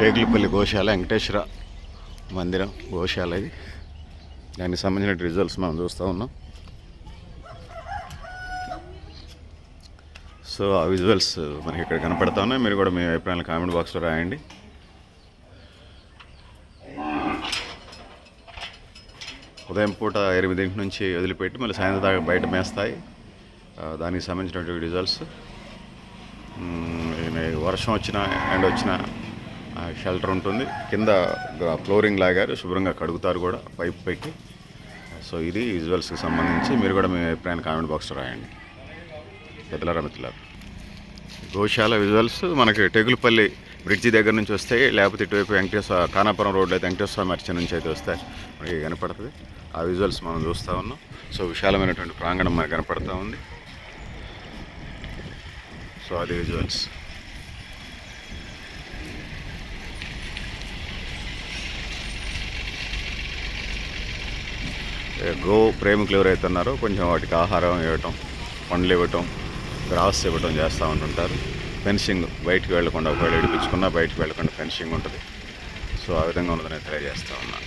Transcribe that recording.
టేకులపల్లి గోశాల వెంకటేశ్వర మందిరం గోశాల ఇది. దానికి సంబంధించిన రిజల్ట్స్ మనం చూస్తూ ఉన్నాం. సో ఆ విజువల్స్ మనకి ఇక్కడ కనపడతా ఉన్నాయి. మీరు కూడా మీ అభిప్రాయాలు కామెంట్ బాక్స్లో రాయండి. ఉదయం పూట ఎనిమిదింటి నుంచి వదిలిపెట్టి మళ్ళీ సాయంత్రం దాకా బయట మేస్తాయి. దానికి సంబంధించినటువంటి రిజల్ట్స్ వర్షం వచ్చినా ఎండ వచ్చినా షెల్టర్ ఉంటుంది. కింద ఫ్లోరింగ్ లాగారు శుభ్రంగా కడుగుతారు కూడా పైప్ పెట్టి. సో ఇది విజువల్స్కి సంబంధించి మీరు కూడా మీ అభిప్రాయాన్ని కామెంట్ బాక్స్లో రాయండి. పెద్దలారా మిత్రులారా గోశాల విజువల్స్ మనకి టెగులపల్లి బ్రిడ్జి దగ్గర నుంచి వస్తాయి. లేకపోతే ఇటువైపు వెంకటేశ్వర కానాపురం రోడ్లో అయితే వెంకటేశ్వర మర్చి నుంచి అయితే వస్తాయి. మనకి కనపడుతుంది. ఆ విజువల్స్ మనం చూస్తూ ఉన్నాం. సో విశాలమైనటువంటి ప్రాంగణం మనకు కనపడతా ఉంది. సో అది విజువల్స్. గో ప్రేమికులు ఎవరైతే ఉన్నారో కొంచెం వాటికి ఆహారం ఇవ్వటం పండ్లు ఇవ్వటం గ్రాస్ ఇవ్వటం చేస్తూ ఉంటుంటారు. ఫెన్సింగ్ బయటికి వెళ్ళకుండా ఒకవేళ ఇడిపించుకున్నా బయటికి వెళ్ళకుండా ఫెన్సింగ్ ఉంటుంది. సో ఆ విధంగా ఉన్నదని తెలియజేస్తూ ఉన్నాను.